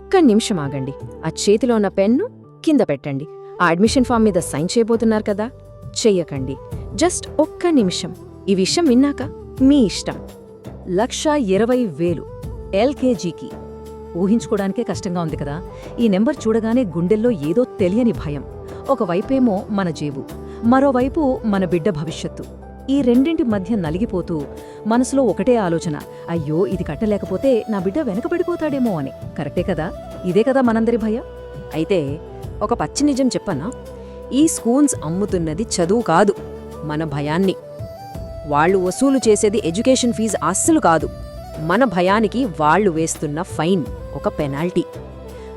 ఒక్క నిమిషం ఆగండి. ఆ చేతిలో ఉన్న పెన్ను కింద పెట్టండి. ఆ అడ్మిషన్ ఫామ్ మీద సైన్ చేయబోతున్నారు కదా? చెయ్యకండి. జస్ట్ ఒక్క నిమిషం. ఈ విషయం విన్నాక మీ ఇష్టం. లక్ష ఇరవై వేలు ఎల్కేజీకి. ఊహించుకోవడానికే కష్టంగా ఉంది కదా? ఈ నెంబర్ చూడగానే గుండెల్లో ఏదో తెలియని భయం. ఒకవైపేమో మన జేబు. మరోవైపు మన బిడ్డ భవిష్యత్తు. ఈ రెండింటి మధ్య నలిగిపోతూ మనసులో ఒకటే ఆలోచన అయ్యో ఇది కట్టలేకపోతే నా బిడ్డ వెనకబడిపోతాడేమో అని. కరెక్టే కదా? ఇదే కదా మనందరి భయం? అయితే ఒక పచ్చి నిజం చెప్పనా? ఈ స్కూల్స్ అమ్ముతున్నది చదువు కాదు మన భయాన్ని. వాళ్ళు వసూలు చేసేది ఎడ్యుకేషన్ ఫీజు అస్సలు కాదు. మన భయానికి వాళ్ళు వేస్తున్న ఫైన్ ఒక పెనాల్టీ.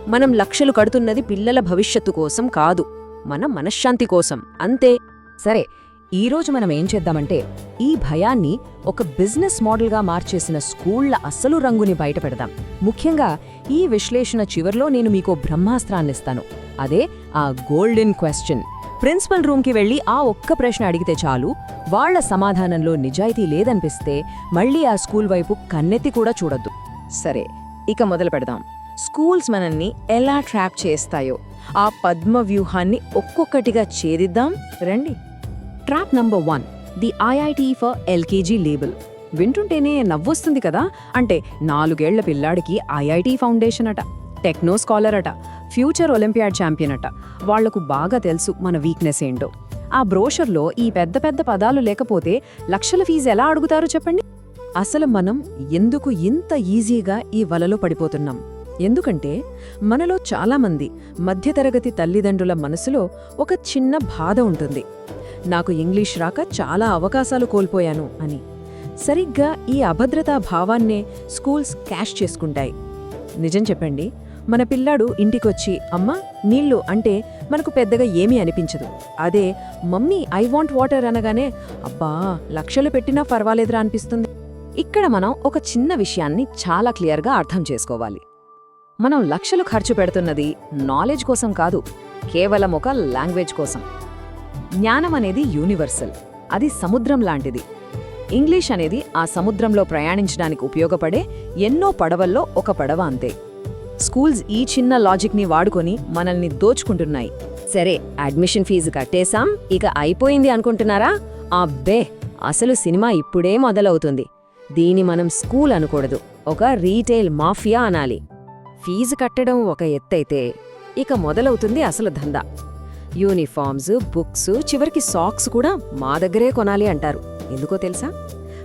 మనం లక్షలు కడుతున్నది పిల్లల భవిష్యత్తు కోసం కాదు మన మనశ్శాంతి కోసం. అంతే. సరే ఈరోజు మనం ఏం చేద్దామంటే ఈ భయాన్ని ఒక బిజినెస్ మోడల్గా మార్చేసిన స్కూళ్ళ అసలు రంగుని బయటపెడదాం ముఖ్యంగా ఈ విశ్లేషణ చివర్లో నేను మీకో బ్రహ్మాస్త్రాన్నిస్తాను అదే ఆ గోల్డెన్ క్వశ్చన్. ప్రిన్సిపల్ రూమ్కి వెళ్ళి ఆ ఒక్క ప్రశ్న అడిగితే చాలు. వాళ్ళ సమాధానంలో నిజాయితీ లేదనిపిస్తే మళ్ళీ ఆ స్కూల్ వైపు కన్నెత్తి కూడా చూడొద్దు. సరే ఇక మొదలు పెడదాం. స్కూల్స్ మనల్ని ఎలా ట్రాప్ చేస్తాయో ఆ పద్మ వ్యూహాన్ని ఒక్కొక్కటిగా చేదిద్దాం రండి. Trap number one the IIT for LKG label. వింటుంటేనే నవ్వొస్తుంది కదా? అంటే నాలుగేళ్ళ పిల్లాడికి ఐఐటి ఫౌండేషన్ అట టెక్నో స్కాలర్ అట ఫ్యూచర్ ఒలింపియాడ్ ఛాంపియన్ అట. వాళ్ళకు బాగా తెలుసు మన వీక్నెస్ ఏంటో. ఆ బ్రోషర్లో ఈ పెద్ద పెద్ద పదాలు లేకపోతే లక్షల ఫీజు ఎలా అడుగుతారో చెప్పండి? అసలు మనం ఎందుకు ఇంత ఈజీగా ఈ వలలో పడిపోతున్నాం? ఎందుకంటే మనలో చాలామంది మధ్యతరగతి తల్లిదండ్రుల మనసులో ఒక చిన్న బాధ ఉంటుంది. నాకు ఇంగ్లీష్ రాక చాలా అవకాశాలు కోల్పోయాను అని. సరిగ్గా ఈ అభద్రతా భావాన్నే స్కూల్స్ క్యాష్ చేసుకుంటాయి. నిజం చెప్పండి మన పిల్లాడు ఇంటికొచ్చి అమ్మా నీళ్ళు అంటే మనకు పెద్దగా ఏమీ అనిపించదు. అదే మమ్మీ ఐ వాంట్ వాటర్ అనగానే అబ్బా లక్షలు పెట్టినా పర్వాలేదురా అనిపిస్తుంది. ఇక్కడ మనం ఒక చిన్న విషయాన్ని చాలా క్లియర్గా అర్థం చేసుకోవాలి. మనం లక్షలు ఖర్చు పెడుతున్నది నాలెడ్జ్ కోసం కాదు కేవలం ఒక లాంగ్వేజ్ కోసం. జ్ఞానం అనేది యూనివర్సల్ అది సముద్రం లాంటిది. ఇంగ్లీష్ అనేది ఆ సముద్రంలో ప్రయాణించడానికి ఉపయోగపడే ఎన్నో పడవల్లో ఒక పడవ అంతే. స్కూల్స్ ఈ చిన్న లాజిక్ని వాడుకొని మనల్ని దోచుకుంటున్నాయి. సరే అడ్మిషన్ ఫీజు కట్టేశాం ఇక అయిపోయింది అనుకుంటున్నారా? అబ్బే అసలు సినిమా ఇప్పుడే మొదలవుతుంది. దీని మనం స్కూల్ అనకూడదు. ఒక రీటైల్ మాఫియా అనాలి. ఫీజు కట్టడం ఒక ఎత్తైతే ఇక మొదలవుతుంది అసలు దందా యూనిఫామ్స్ బుక్స్ చివరికి సాక్స్ కూడా మా దగ్గరే కొనాలి అంటారు. ఎందుకో తెలుసా?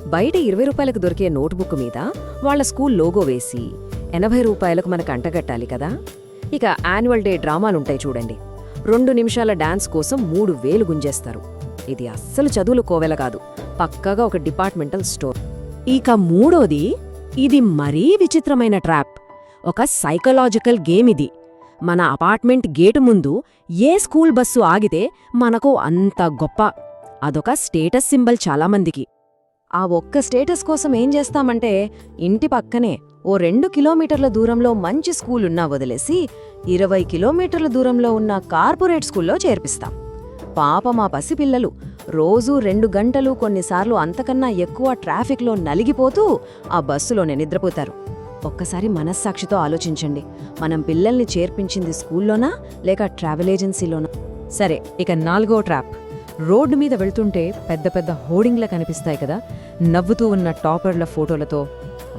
బయట ఇరవై రూపాయలకు దొరికే నోట్బుక్ మీద వాళ్ళ స్కూల్ లోగో వేసి ఎనభై రూపాయలకు మనకు అంటగట్టాలి కదా? ఇక యాన్యువల్ డే డ్రామాలుంటాయి చూడండి. రెండు నిమిషాల డాన్స్ కోసం మూడు వేలు గుంజేస్తారు. ఇది అస్సలు చదువులు కోవెల కాదు. పక్కగా ఒక డిపార్ట్మెంటల్ స్టోర్. ఇక మూడోది ఇది మరీ విచిత్రమైన ట్రాప్. ఒక సైకలాజికల్ గేమ్ ఇది మన అపార్ట్మెంట్ గేటు ముందు ఏ స్కూల్ బస్సు ఆగితే మనకు అంత గొప్ప అదొక స్టేటస్ సింబల్ చాలామందికి. ఆ ఒక్క స్టేటస్ కోసం ఏం చేస్తామంటే ఇంటి పక్కనే ఓ రెండు కిలోమీటర్ల దూరంలో మంచి స్కూలున్నా వదిలేసి ఇరవై కిలోమీటర్ల దూరంలో ఉన్న కార్పొరేట్ స్కూల్లో చేర్పిస్తాం. పాప మా పసిపిల్లలు రోజూ రెండు గంటలు కొన్నిసార్లు అంతకన్నా ఎక్కువ ట్రాఫిక్లో నలిగిపోతూ ఆ బస్సులోనే నిద్రపోతారు. ఒక్కసారి మనస్సాక్షితో ఆలోచించండి. మనం పిల్లల్ని చేర్పించింది స్కూల్లోనా లేక ట్రావెల్ ఏజెన్సీలోనా? సరే ఇక నాలుగో ట్రాప్. రోడ్డు మీద వెళ్తుంటే పెద్ద పెద్ద హోర్డింగ్ల కనిపిస్తాయి కదా. నవ్వుతూ ఉన్న టాపర్ల ఫోటోలతో.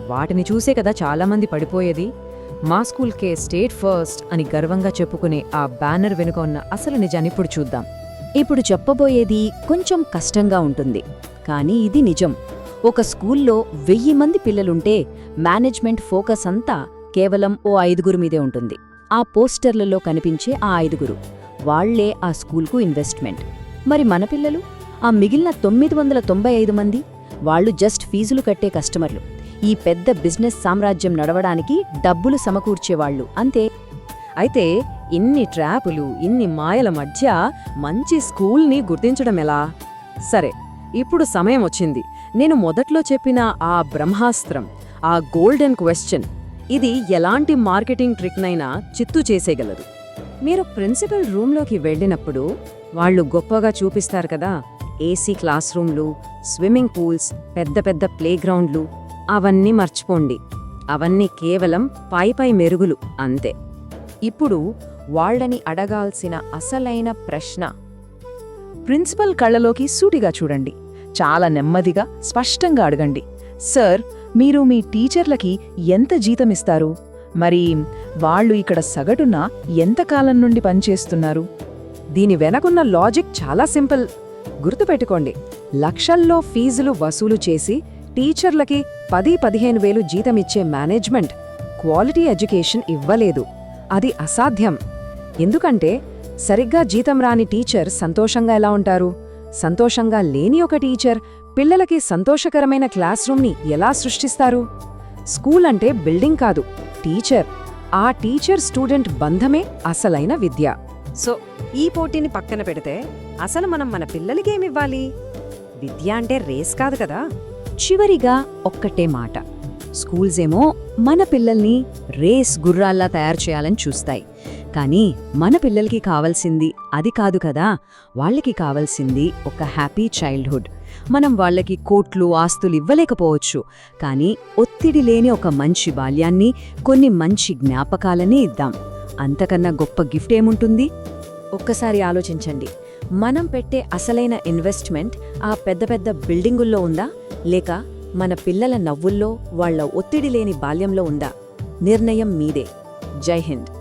వాటిని చూసే కదా చాలామంది పడిపోయేది. మా స్కూల్కే స్టేట్ ఫస్ట్ అని గర్వంగా చెప్పుకునే ఆ బ్యానర్ వెనుక ఉన్న అసలు నిజాన్ని ఇప్పుడు చూద్దాం. ఇప్పుడు చెప్పబోయేది కొంచెం కష్టంగా ఉంటుంది. కానీ ఇది నిజం. ఒక స్కూల్లో వెయ్యి మంది పిల్లలుంటే మేనేజ్మెంట్ ఫోకస్ అంతా కేవలం ఓ ఐదుగురు మీదే ఉంటుంది. ఆ పోస్టర్లలో కనిపించే ఆ ఐదుగురు. వాళ్ళే ఆ స్కూల్కు ఇన్వెస్ట్మెంట్. మరి మన పిల్లలు? ఆ మిగిలిన తొమ్మిది వందల తొంభై ఐదు మంది? వాళ్ళు జస్ట్ ఫీజులు కట్టే కస్టమర్లు. ఈ పెద్ద బిజినెస్ సామ్రాజ్యం నడవడానికి డబ్బులు సమకూర్చేవాళ్ళు అంతే. అయితే ఇన్ని ట్రాపులు ఇన్ని మాయల మధ్య మంచి స్కూల్ని గుర్తించడం ఎలా? సరే ఇప్పుడు సమయం వచ్చింది. నేను మొదట్లో చెప్పిన ఆ బ్రహ్మాస్త్రం ఆ గోల్డెన్ క్వశ్చన్ ఇది ఎలాంటి మార్కెటింగ్ ట్రిక్నైనా చిత్తు చేసేయగలదు. మీరు ప్రిన్సిపల్ రూమ్లోకి వెళ్ళినప్పుడు వాళ్ళు గొప్పగా చూపిస్తారు కదా ఏసీ క్లాస్ రూమ్లు స్విమ్మింగ్ పూల్స్ పెద్ద పెద్ద ప్లేగ్రౌండ్లు అవన్నీ మర్చిపోండి. అవన్నీ కేవలం పైపై మెరుగులు అంతే. ఇప్పుడు వాళ్ళని అడగాల్సిన అసలైన ప్రశ్న. ప్రిన్సిపల్ కళ్ళలోకి సూటిగా చూడండి. చాలా నెమ్మదిగా స్పష్టంగా అడగండి. సార్ మీరు మీ టీచర్లకి ఎంత జీతమిస్తారు మరి వాళ్ళు ఇక్కడ సగటున ఎంతకాలం నుండి పనిచేస్తున్నారు? దీని వెనకున్న లాజిక్ చాలా సింపుల్. గుర్తుపెట్టుకోండి లక్షల్లో ఫీజులు వసూలు చేసి టీచర్లకి పది పదిహేను వేలు జీతమిచ్చే మేనేజ్మెంట్ క్వాలిటీ ఎడ్యుకేషన్ ఇవ్వలేదు. అది అసాధ్యం. ఎందుకంటే సరిగ్గా జీతం రాని టీచర్ సంతోషంగా ఎలా ఉంటారు? సంతోషంగా లేని ఒక టీచర్ పిల్లలకి సంతోషకరమైన క్లాస్ రూమ్ని ఎలా సృష్టిస్తారు? స్కూల్ అంటే బిల్డింగ్ కాదు టీచర్. ఆ టీచర్ స్టూడెంట్ బంధమే అసలైన విద్య. సో ఈ పోటీని పక్కన పెడితే అసలు మనం మన పిల్లలకేమివ్వాలి విద్య అంటే రేస్ కాదు కదా? చివరిగా ఒక్కటే మాట. స్కూల్స్ ఏమో మన పిల్లల్ని రేస్ గుర్రాల్లా తయారు చేయాలని చూస్తాయి. కానీ మన పిల్లలకి కావాల్సింది అది కాదు కదా. వాళ్ళకి కావాల్సింది ఒక హ్యాపీ చైల్డ్హుడ్. మనం వాళ్ళకి కోట్లు ఆస్తులు ఇవ్వలేకపోవచ్చు. కానీ ఒత్తిడి లేని ఒక మంచి బాల్యాన్ని కొన్ని మంచి జ్ఞాపకాలని ఇద్దాం. అంతకన్నా గొప్ప గిఫ్ట్ ఏముంటుంది? ఒక్కసారి ఆలోచించండి. మనం పెట్టే అసలైన ఇన్వెస్ట్మెంట్ ఆ పెద్ద పెద్ద బిల్డింగుల్లో ఉందా? లేక మన పిల్లల నవ్వుల్లో వాళ్ళ ఒత్తిడి లేని బాల్యంలో ఉందా? నిర్ణయం మీదే. జై హింద్.